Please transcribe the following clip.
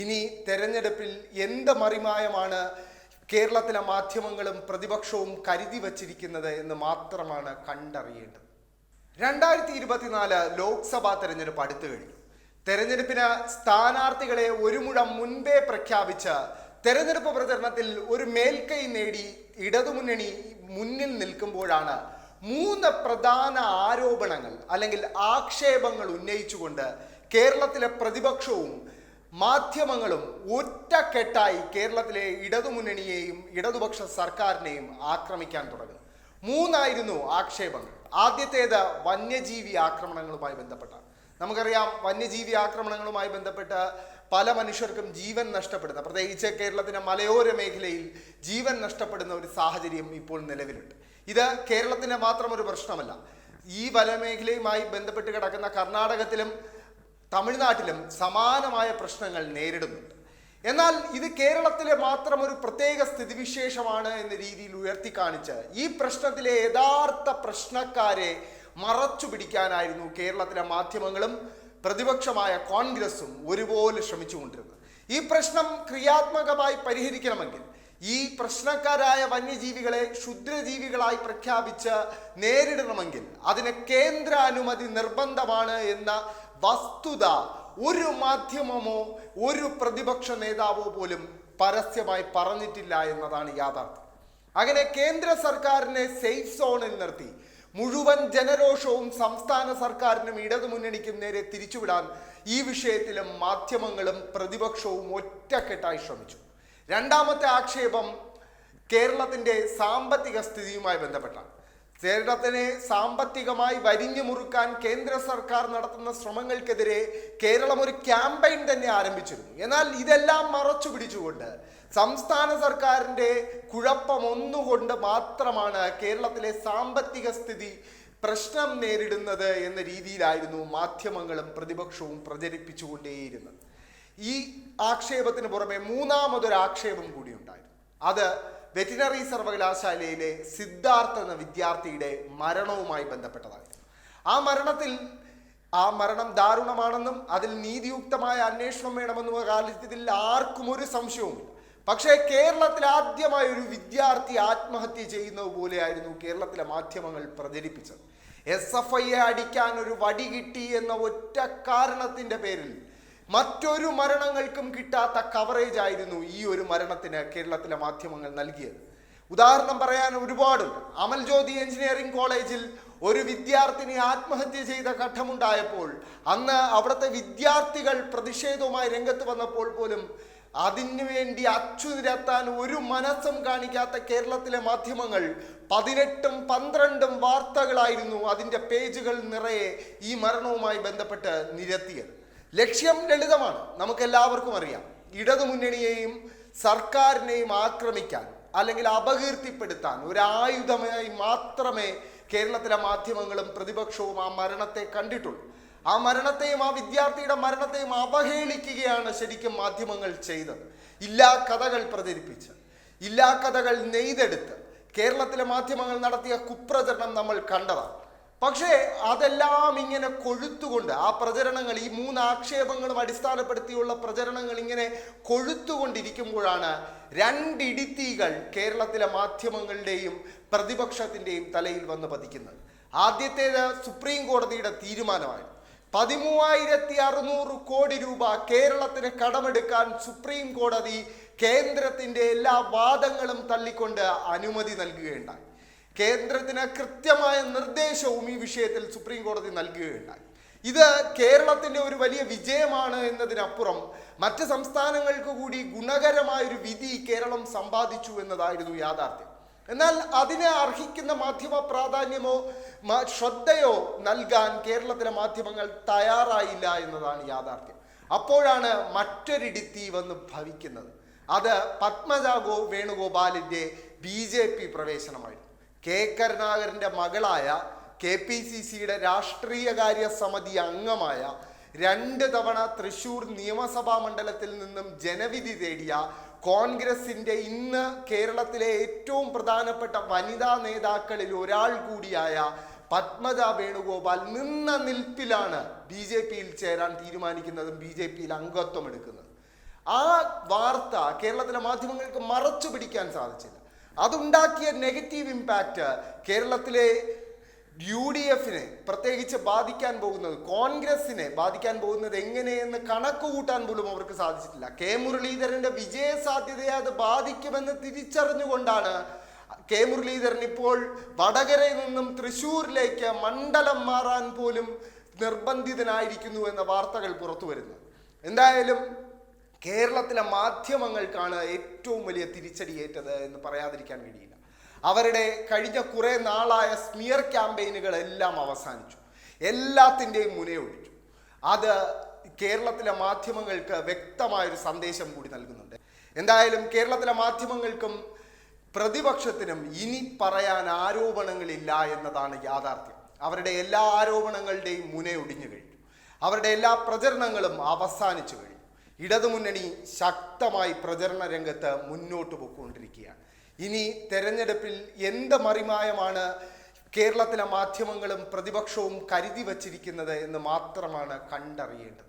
ഇനി തെരഞ്ഞെടുപ്പിൽ എന്ത് മറിമായമാണ് കേരളത്തിലെ മാധ്യമങ്ങളും പ്രതിപക്ഷവും കരുതി വച്ചിരിക്കുന്നത് എന്ന് മാത്രമാണ് കണ്ടറിയേണ്ടത്. രണ്ടായിരത്തി ഇരുപത്തിനാല് ലോക്സഭാ തെരഞ്ഞെടുപ്പ് അടുത്തു കഴിഞ്ഞു. തെരഞ്ഞെടുപ്പിന് സ്ഥാനാർത്ഥികളെ ഒരു മുഴം മുൻപേ പ്രഖ്യാപിച്ച് തെരഞ്ഞെടുപ്പ് പ്രചരണത്തിൽ ഒരു മേൽക്കൈ നേടി ഇടതുമുന്നണി മുന്നിൽ നിൽക്കുമ്പോഴാണ് മൂന്ന് പ്രധാന ആരോപണങ്ങൾ അല്ലെങ്കിൽ ആക്ഷേപങ്ങൾ ഉന്നയിച്ചുകൊണ്ട് കേരളത്തിലെ പ്രതിപക്ഷവും മാധ്യമങ്ങളും ഒറ്റക്കെട്ടായി കേരളത്തിലെ ഇടതുമുന്നണിയെയും ഇടതുപക്ഷ സർക്കാരിനെയും ആക്രമിക്കാൻ തുടങ്ങി. മൂന്നായിരുന്നു ആക്ഷേപങ്ങൾ. ആദ്യത്തേത് വന്യജീവി ആക്രമണങ്ങളുമായി ബന്ധപ്പെട്ട നമുക്കറിയാം വന്യജീവി ആക്രമണങ്ങളുമായി ബന്ധപ്പെട്ട് പല മനുഷ്യർക്കും ജീവൻ നഷ്ടപ്പെടുന്ന പ്രത്യേകിച്ച് കേരളത്തിന്റെ മലയോര മേഖലയിൽ ജീവൻ നഷ്ടപ്പെടുന്ന ഒരു സാഹചര്യം ഇപ്പോൾ നിലവിലുണ്ട്. ഇത് കേരളത്തിന്റെ മാത്രം ഒരു പ്രശ്നമല്ല. ഈ വനമേഖലയുമായി ബന്ധപ്പെട്ട് കിടക്കുന്ന കർണാടകത്തിലും തമിഴ്നാട്ടിലും സമാനമായ പ്രശ്നങ്ങൾ നേരിടുന്നുണ്ട്. എന്നാൽ ഇത് കേരളത്തിലെ മാത്രം ഒരു പ്രത്യേക സ്ഥിതിവിശേഷമാണ് എന്ന രീതിയിൽ ഉയർത്തി കാണിച്ച് ഈ പ്രശ്നത്തിലെ യഥാർത്ഥ പ്രശ്നക്കാരെ മറച്ചു പിടിക്കാനായിരുന്നു കേരളത്തിലെ മാധ്യമങ്ങളും പ്രതിപക്ഷമായ കോൺഗ്രസും ഒരുപോലെ ശ്രമിച്ചുകൊണ്ടിരുന്നത്. ഈ പ്രശ്നം ക്രിയാത്മകമായി പരിഹരിക്കണമെങ്കിൽ ഈ പ്രശ്നക്കാരായ വന്യജീവികളെ ക്ഷുദ്രജീവികളായി പ്രഖ്യാപിച്ച് നേരിടണമെങ്കിൽ അതിന് കേന്ദ്ര അനുമതി നിർബന്ധമാണ് എന്ന വസ്തുത ഒരു മാധ്യമമോ ഒരു പ്രതിപക്ഷ നേതാവോ പോലും പരസ്യമായി പറഞ്ഞിട്ടില്ല എന്നതാണ് യാഥാർത്ഥ്യം. അങ്ങനെ കേന്ദ്ര സർക്കാരിനെ സേഫ് സോണിൽ നിർത്തി മുഴുവൻ ജനരോഷവും സംസ്ഥാന സർക്കാരിനും ഇടതുമുന്നണിക്കും നേരെ തിരിച്ചുവിടാൻ ഈ വിഷയത്തിലും മാധ്യമങ്ങളും പ്രതിപക്ഷവും ഒറ്റക്കെട്ടായി ശ്രമിച്ചു. രണ്ടാമത്തെ ആക്ഷേപം കേരളത്തിന്റെ സാമ്പത്തിക സ്ഥിതിയുമായി ബന്ധപ്പെട്ടാണ്. കേരളത്തിനെ സാമ്പത്തികമായി വരിഞ്ഞു മുറുക്കാൻ കേന്ദ്ര സർക്കാർ നടത്തുന്ന ശ്രമങ്ങൾക്കെതിരെ കേരളം ഒരു ക്യാമ്പയിൻ തന്നെ ആരംഭിച്ചിരുന്നു. എന്നാൽ ഇതെല്ലാം മറച്ചു പിടിച്ചുകൊണ്ട് സംസ്ഥാന സർക്കാരിന്റെ കുഴപ്പം ഒന്നുകൊണ്ട് മാത്രമാണ് കേരളത്തിലെ സാമ്പത്തിക സ്ഥിതി പ്രശ്നം നേരിടുന്നത് എന്ന രീതിയിലായിരുന്നു മാധ്യമങ്ങളും പ്രതിപക്ഷവും പ്രചരിപ്പിച്ചുകൊണ്ടേയിരുന്നത്. ഈ ആക്ഷേപത്തിന് പുറമെ മൂന്നാമതൊരു ആക്ഷേപം കൂടി ഉണ്ടായിരുന്നു. അത് വെറ്റിനറി സർവകലാശാലയിലെ സിദ്ധാർത്ഥ എന്ന വിദ്യാർത്ഥിയുടെ മരണവുമായി ബന്ധപ്പെട്ടതായിരുന്നു. ആ മരണത്തിൽ ആ മരണം ദാരുണമാണെന്നും അതിൽ നീതിയുക്തമായ അന്വേഷണം വേണമെന്നും കാര്യത്തിൽ ആർക്കും ഒരു സംശയവുമില്ല. പക്ഷേ കേരളത്തിൽ ആദ്യമായി ഒരു വിദ്യാർത്ഥി ആത്മഹത്യ ചെയ്യുന്നത് പോലെയായിരുന്നു കേരളത്തിലെ മാധ്യമങ്ങൾ പ്രചരിപ്പിച്ചത്. എസ് എഫ് ഐയെ അടിക്കാൻ ഒരു വടി കിട്ടി എന്ന ഒറ്റ കാരണത്തിന്റെ പേരിൽ മറ്റൊരു മരണങ്ങൾക്കും കിട്ടാത്ത കവറേജ് ആയിരുന്നു ഈ ഒരു മരണത്തിന് കേരളത്തിലെ മാധ്യമങ്ങൾ നൽകിയത്. ഉദാഹരണം പറയാൻ ഒരുപാടുണ്ട് അമൽ ജ്യോതി എഞ്ചിനീയറിംഗ് കോളേജിൽ ഒരു വിദ്യാർത്ഥിനി ആത്മഹത്യ ചെയ്ത ഘട്ടമുണ്ടായപ്പോൾ അന്ന് അവിടുത്തെ വിദ്യാർത്ഥികൾ പ്രതിഷേധവുമായി രംഗത്ത് വന്നപ്പോൾ പോലും അതിനു വേണ്ടി അച്ചുനിരത്താൻ ഒരു മനസ്സും കാണിക്കാത്ത കേരളത്തിലെ മാധ്യമങ്ങൾ പതിനെട്ടും പന്ത്രണ്ടും വാർത്തകളായിരുന്നു അതിന്റെ പേജുകൾ നിറയെ ഈ മരണവുമായി ബന്ധപ്പെട്ട് നിരത്തിയത്. ലക്ഷ്യം ലളിതമാണ്. നമുക്കെല്ലാവർക്കും അറിയാം. ഇടതുമുന്നണിയെയും സർക്കാരിനെയും ആക്രമിക്കാൻ അല്ലെങ്കിൽ അപകീർത്തിപ്പെടുത്താൻ ഒരു ആയുധമായി മാത്രമേ കേരളത്തിലെ മാധ്യമങ്ങളും പ്രതിപക്ഷവും ആ മരണത്തെ കണ്ടിട്ടുള്ളൂ. ആ മരണത്തെയും ആ വിദ്യാർത്ഥിയുടെ മരണത്തെയും അവഹേളിക്കുകയാണ് ശരിക്കും മാധ്യമങ്ങൾ ചെയ്തത്. ഇല്ലാ കഥകൾ പ്രചരിപ്പിച്ച് ഇല്ലാ കഥകൾ നെയ്തെടുത്ത് കേരളത്തിലെ മാധ്യമങ്ങൾ നടത്തിയ കുപ്രചരണം നമ്മൾ കണ്ടതാണ്. പക്ഷേ അതെല്ലാം ഇങ്ങനെ കൊഴുത്തുകൊണ്ട് ആ പ്രചരണങ്ങൾ ഈ മൂന്ന് ആക്ഷേപങ്ങളും അടിസ്ഥാനപ്പെടുത്തിയുള്ള പ്രചരണങ്ങൾ ഇങ്ങനെ കൊഴുത്തുകൊണ്ടിരിക്കുമ്പോഴാണ് രണ്ടിടിത്തീകൾ കേരളത്തിലെ മാധ്യമങ്ങളുടെയും പ്രതിപക്ഷത്തിന്റെയും തലയിൽ വന്ന് പതിക്കുന്നത്. ആദ്യത്തേത് സുപ്രീം കോടതിയുടെ തീരുമാനമാണ്. പതിമൂവായിരത്തി അറുന്നൂറ് കോടി രൂപ കേരളത്തിന് കടമെടുക്കാൻ സുപ്രീം കോടതി കേന്ദ്രത്തിന്റെ എല്ലാ വാദങ്ങളും തള്ളിക്കൊണ്ട് അനുമതി നൽകുകയുണ്ടായി. കേന്ദ്രത്തിന് കൃത്യമായ നിർദ്ദേശവും ഈ വിഷയത്തിൽ സുപ്രീം കോടതി നൽകുകയുണ്ടായി. ഇത് കേരളത്തിന്റെ ഒരു വലിയ വിജയമാണ് എന്നതിനപ്പുറം മറ്റ് സംസ്ഥാനങ്ങൾക്ക് കൂടി ഗുണകരമായ ഒരു വിധി കേരളം സമ്പാദിച്ചു എന്നതായിരുന്നു യാഥാർത്ഥ്യം. എന്നാൽ അതിനെ അർഹിക്കുന്ന മാധ്യമ പ്രാധാന്യമോ ശ്രദ്ധയോ നൽകാൻ കേരളത്തിലെ മാധ്യമങ്ങൾ തയ്യാറായില്ല എന്നതാണ് യാഥാർത്ഥ്യം. അപ്പോഴാണ് മറ്റൊരിടിത്തി വന്ന് ഭവിക്കുന്നത്. അത് പത്മജാഗോ വേണുഗോപാലിന്റെ ബി ജെ പി പ്രവേശനമായിരുന്നു. കെ. കരുണാകരന്റെ മകളായ കെ. പി. സി. സിയുടെ രാഷ്ട്രീയകാര്യ സമിതി അംഗമായ രണ്ട് തവണ തൃശൂർ നിയമസഭാ മണ്ഡലത്തിൽ നിന്നും ജനവിധി തേടിയ കോൺഗ്രസിന്റെ ഇന്ന് കേരളത്തിലെ ഏറ്റവും പ്രധാനപ്പെട്ട വനിതാ നേതാക്കളിൽ ഒരാൾ കൂടിയായ പത്മജ വേണുഗോപാൽ നിന്ന നിൽപ്പിലാണ് ബി ജെ പിയിൽ ചേരാൻ തീരുമാനിക്കുന്നതും ബി ജെ പിയിൽ അംഗത്വം എടുക്കുന്നതും. ആ വാർത്ത കേരളത്തിലെ മാധ്യമങ്ങൾക്ക് മറച്ചു പിടിക്കാൻ സാധിച്ചില്ല. അതുണ്ടാക്കിയ നെഗറ്റീവ് ഇമ്പാക്റ്റ് കേരളത്തിലെ യു ഡി എഫിനെ പ്രത്യേകിച്ച് ബാധിക്കാൻ പോകുന്നത് കോൺഗ്രസിനെ ബാധിക്കാൻ പോകുന്നത് എങ്ങനെയെന്ന് കണക്ക് കൂട്ടാൻ പോലും അവർക്ക് സാധിച്ചിട്ടില്ല. കെ മുരളീധരന്റെ വിജയ സാധ്യതയെ അത് ബാധിക്കുമെന്ന് തിരിച്ചറിഞ്ഞുകൊണ്ടാണ് കെ മുരളീധരൻ ഇപ്പോൾ വടകരയിൽ നിന്നും തൃശ്ശൂരിലേക്ക് മണ്ഡലം മാറാൻ പോലും നിർബന്ധിതനായിരിക്കുന്നു എന്ന വാർത്തകൾ പുറത്തു വരുന്നു എന്തായാലും കേരളത്തിലെ മാധ്യമങ്ങൾക്കാണ് ഏറ്റവും വലിയ തിരിച്ചടിയേറ്റത് എന്ന് പറയാതിരിക്കാൻ കഴിയില്ല. അവരുടെ കഴിഞ്ഞ കുറെ നാളായ സ്മിയർ ക്യാമ്പയിനുകളെല്ലാം അവസാനിച്ചു. എല്ലാത്തിന്റെയും മുനയൊഴിച്ചു അത് കേരളത്തിലെ മാധ്യമങ്ങൾക്ക് വ്യക്തമായൊരു സന്ദേശം കൂടി നൽകുന്നുണ്ട്. എന്തായാലും കേരളത്തിലെ മാധ്യമങ്ങൾക്കും പ്രതിപക്ഷത്തിനും ഇനി പറയാൻ ആരോപണങ്ങളില്ല എന്നതാണ് യാഥാർത്ഥ്യം. അവരുടെ എല്ലാ ആരോപണങ്ങളുടെയും മുനയൊടിഞ്ഞു കഴിഞ്ഞു. അവരുടെ എല്ലാ പ്രചരണങ്ങളും അവസാനിച്ചു കഴിഞ്ഞു. ഇടതുമുന്നണി ശക്തമായി പ്രചരണ രംഗത്ത് മുന്നോട്ട് പോയിക്കൊണ്ടിരിക്കുകയാണ്. ഇനി തെരഞ്ഞെടുപ്പിൽ എന്ത് മറിമായമാണ് കേരളത്തിലെ മാധ്യമങ്ങളും പ്രതിപക്ഷവും കരുതി വച്ചിരിക്കുന്നത് എന്ന് മാത്രമാണ് കണ്ടറിയേണ്ടത്.